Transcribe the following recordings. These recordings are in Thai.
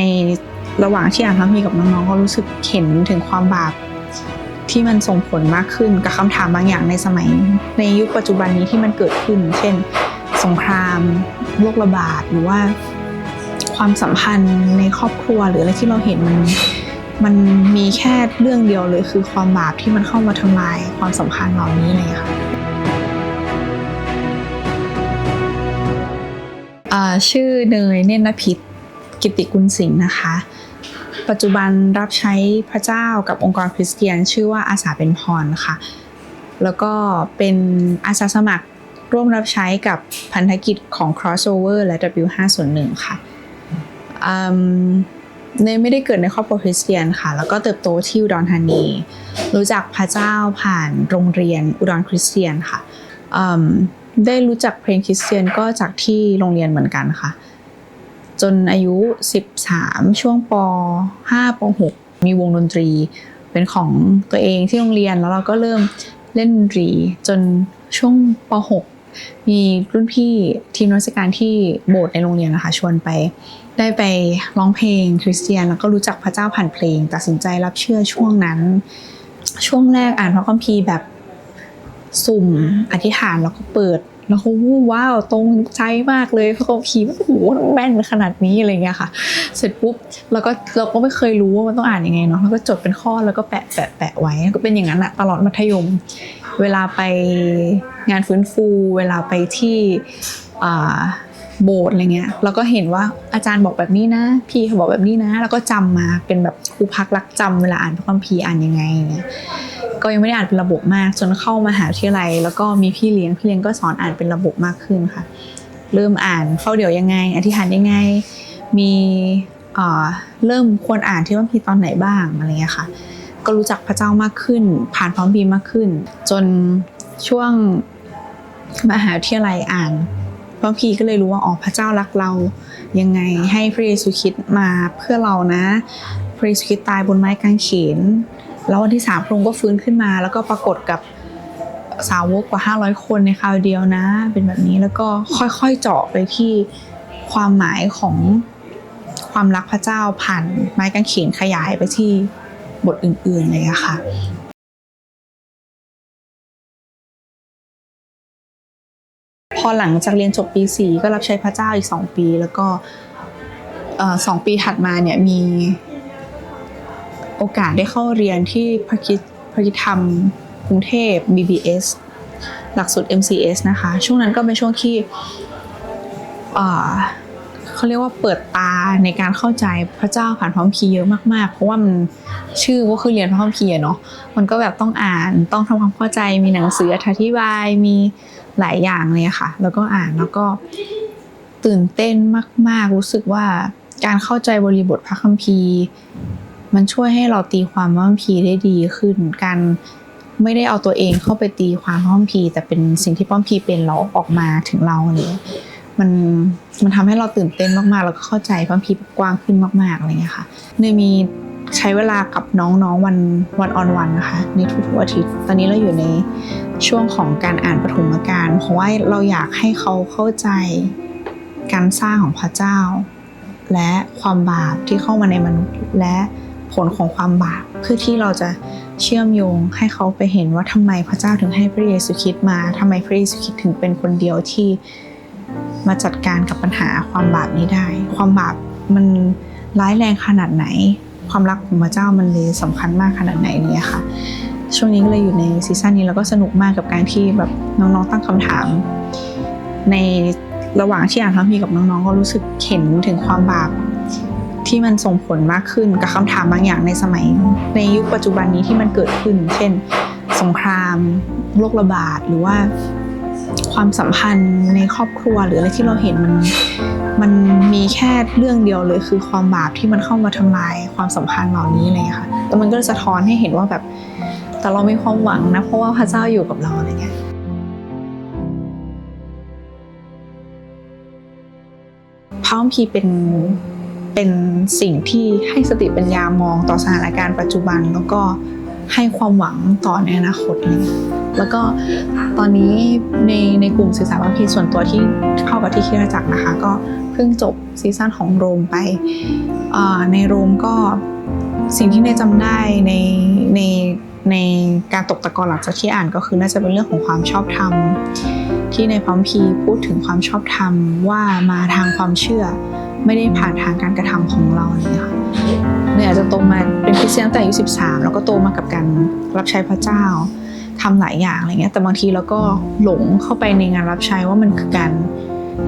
ในระหว่างที่อ่านพระมีกับน้องๆก็รู้สึกเห็นถึงความบาปที่มันส่งผลมากขึ้นกับคำถามบางอย่างในสมัย ในยุคปัจจุบันนี้ที่มันเกิดขึ้น เช่น สงครามโรคระบาดหรือว่า ความสัมพันธ์ในครอบครัวหรืออะไรที่เราเห็นมันมันมีแค่เรื่องเดียวเลยคือความบาปที่มันเข้ามาทำลายความสัมพันธ์เหล่านี้เลยค่ะอ่าชื่อเนยเนตรนพิษ กิติกุลสิงห์นะคะ ปัจจุบันรับใช้พระเจ้ากับองค์กรคริสเตียน ชื่อว่าอาสาเป็นพรค่ะ แล้วก็เป็นอาสาสมัครร่วมรับใช้กับพันธกิจของ crossover และ W501 ค่ะเนยไม่ได้เกิดในครอบครัวคริสเตียนค่ะ แล้วก็เติบโตที่อุดรธานี รู้จักพระเจ้าผ่านโรงเรียนอุดรคริสเตียนค่ะ ได้รู้จักเพลงคริสเตียนก็จากที่โรงเรียนเหมือนกันค่ะ จนอายุ 13 ช่วงป 5 ป 6 มีวงดนตรี เป็นของตัวเองที่โรงเรียนแล้วเราก็เริ่มเล่นดนตรี จนช่วงป 6 มีรุ่นพี่ทีมนักศึการที่โบสถ์ในโรงเรียนนะคะชวนไป ได้ไปร้องเพลงคริสเตียน แล้วก็รู้จักพระเจ้าผ่านเพลง ตัดสินใจรับเชื่อช่วงนั้น ช่วงแรกอ่านพระคัมภีร์แบบสุ่มอธิษฐานแล้วก็เปิด แล้วเขาวู้ว้าวตรงใจมากเลยเขาขี่โอ้โหแม่นขนาดนี้อะไรเงี้ยค่ะ เสร็จปุ๊บเราก็เราก็ไม่เคยรู้ว่ามันต้องอ่านยังไงเนาะแล้วก็จดเป็นข้อแล้วก็แปะแปะแปะไว้ก็เป็นอย่างนั้นอะตลอดมัธยม เวลาไปงานฟื้นฟู เวลาไปที่อ่า โบสถ์อะไรเงี้ยเราก็เห็นว่าอาจารย์บอกแบบนี้นะ พี่เขาบอกแบบนี้นะ แล้วก็จำมาเป็นแบบครูพักรักจำเวลาอ่านพระคัมภีร์อ่านยังไงเนี่ยก็ยังไม่ได้อ่านเป็นระบบมาก จนเข้ามหาวิทยาลัย แล้วก็มีพี่เลี้ยงพี่เลี้ยงก็สอนอ่านเป็นระบบมากขึ้นค่ะ เริ่มอ่านเฝ้าเดี๋ยวยังไง อธิษฐานยังไง มีเอ่อเริ่มควรอ่านที่ว่ามีตอนไหนบ้างอะไรเงี้ยค่ะ ก็รู้จักพระเจ้ามากขึ้น ผ่านพร้อมบีมากขึ้น จนช่วงมหาวิทยาลัยอ่าน พระพีก็เลยรู้ว่าอ๋อพระเจ้ารักเรายังไงให้พระเยซูคริดมาเพื่อเรานะ พระเยซูคริดตายบนไม้กางเขนแล้ววันที่สามพระองค์ก็ฟื้นขึ้นมา แล้วก็ปรากฏกับสาวกกว่า 500 คนในคราวเดียวนะ เป็นแบบนี้แล้วก็ค่อยๆเจาะไปที่ความหมายของความรักพระเจ้าผ่านไม้กางเขนขยายไปที่บทอื่นๆเลยอะค่ะ อหลังจากเรียนจบปีสี่ก็รับใช้พระเจ้าอีกสองปี แล้วก็สองปีถัดมาเนี่ยมีโอกาสได้เข้าเรียนที่พระคิดพระคิธรรมกรุงเทพ BBS หลักสูตร MCS นะคะ ช่วงนั้นก็เป็นช่วงที่ เขาเรียกว่าเปิดตาในการเข้าใจพระเจ้าผ่านพระคัมภีร์เยอะมากๆ เพราะว่ามันชื่อก็คือเรียนพระคัมภีร์อะเนาะมันก็แบบต้องอ่านต้องทำความเข้าใจมีหนังสืออธิบายมีหลายอย่างเลยค่ะ แล้วก็อ่านแล้วก็ตื่นเต้นมาก ๆ รู้สึกว่าการเข้าใจบริบทพระคัมภีร์ มันช่วยให้เราตีความพระคัมภีร์ได้ดีขึ้นการไม่ได้เอาตัวเองเข้าไปตีความพระคัมภีร์แต่เป็นสิ่งที่พระคัมภีร์เป็นเราออกมาถึงเราเลย มันมันทำให้เราตื่นเต้นมากๆ แล้วก็เข้าใจพระคัมภีกว้างขึ้นมากๆอะไรเงี้ยค่ะเนยมีใช้เวลากับน้องๆวันวันออนวันนะคะในทุกๆอาทิตย์ ตอนนี้เราอยู่ในช่วงของการอ่านปฐมกาลเพราะว่าเราอยากให้เขาเข้าใจการสร้างของพระเจ้า และความบาปที่เข้ามาในมนุษย์ และผลของความบาปเพื่อที่เราจะเชื่อมโยงให้เขาไปเห็นว่าทำไมพระเจ้าถึงให้พระเยซูคริสต์มาทำไมพระเยซูคริสต์ถึงเป็นคนเดียวที่ มาจัดการกับปัญหาความบาปนี้ได้ ความบาปมันร้ายแรงขนาดไหน ความรักของพระเจ้ามันเลยสำคัญมากขนาดไหนเนี่ยค่ะ ช่วงนี้ก็เลยอยู่ในซีซั่นนี้แล้วก็สนุกมากกับการที่แบบน้องๆตั้งคำถาม ในระหว่างที่อ่านพระคัมภีร์กับน้องๆ ก็รู้สึกเห็นถึงความบาปที่มันส่งผลมากขึ้นกับคำถามบางอย่างในสมัย ในยุคปัจจุบันนี้ที่มันเกิดขึ้น เช่น สงครามโรคระบาดหรือว่า ความสัมพันธ์ในครอบครัวหรืออะไรที่เราเห็นมันมันมีแค่เรื่องเดียวเลยคือความบาปที่มันเข้ามาทำลายความสัมพันธ์เหล่านี้เลยค่ะแต่มันก็สะท้อนให้เห็นว่าแบบแต่เรามีความหวังนะเพราะว่าพระเจ้าอยู่กับเราอะไรเงี้ยพระคัมภีร์เป็นเป็นสิ่งที่ให้สติปัญญามองต่อสถานการณ์ปัจจุบัน แล้วก็ให้ความหวังต่อในอนาคตเลย แล้วก็ตอนนี้ในในกลุ่มสื่อสารพรมีส่วนตัวที่เข้ากับที่คริดจักรนะคะ ก็เพิ่งจบซีซั่นของโรมไปในโรมก็สิ่งที่เนยจำได้ในในในการตกตะกอนหลังจากที่อ่านก็คือน่าจะเป็นเรื่องของความชอบธรรมที่ในพร้อมพีพูดถึงความชอบธรรมว่ามาทางความเชื่อ ไม่ได้ผ่านทางการกระทำของเราเนี่ยค่ะเนยอาจจะโตมาเป็นคริสเตียนตั้งแต่อายุ13 แล้วก็โตมากับการรับใช้พระเจ้า ทำหลายอย่างอะไรเงี้ยแต่บางทีเราก็หลงเข้าไปในงานรับใช้ว่ามันคือการ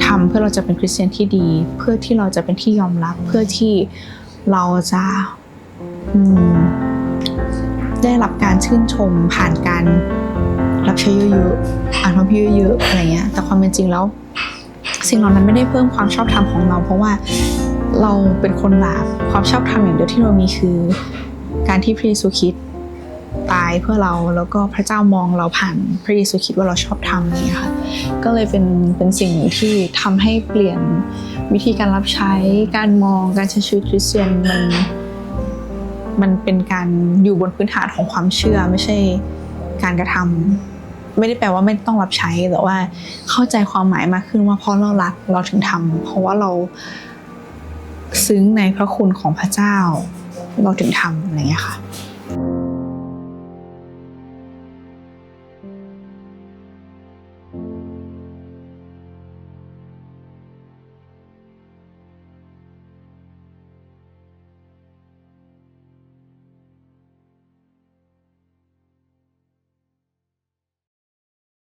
ทำเพื่อเราจะเป็นคริสเตียนที่ดี เพื่อที่เราจะเป็นที่ยอมรับ เพื่อที่เราจะได้รับการชื่นชมผ่านการรับใช้เยอะๆอ่านพระคัมภีร์เยอะๆอะไรเงี้ยแต่ความเป็นจริงแล้ว สิ่งเหล่านั้นไม่ได้เพิ่มความชอบธรรมของเรา เพราะว่าเราเป็นคนบาปความชอบธรรมอย่างเดียวที่เรามีคือ การที่พระเยซูคริสต์ ตายเพื่อเราแล้วก็พระเจ้ามองเราผ่านพระเยซูคริสต์ว่าเราชอบธรรมอะไรอย่างเงี้ยค่ะก็เลยเป็นเป็นสิ่งที่ทำให้เปลี่ยนวิธีการรับใช้การมองการใช้ชีวิตคริสเตียนมันมันเป็นการอยู่บนพื้นฐานของความเชื่อไม่ใช่การกระทำไม่ได้แปลว่าไม่ต้องรับใช้แต่ว่าเข้าใจความหมายมากขึ้นว่าเพราะเรารักเราถึงทำเพราะว่าเราซึ้งในพระคุณของพระเจ้า เราถึงทำอะไรอย่างเงี้ยค่ะ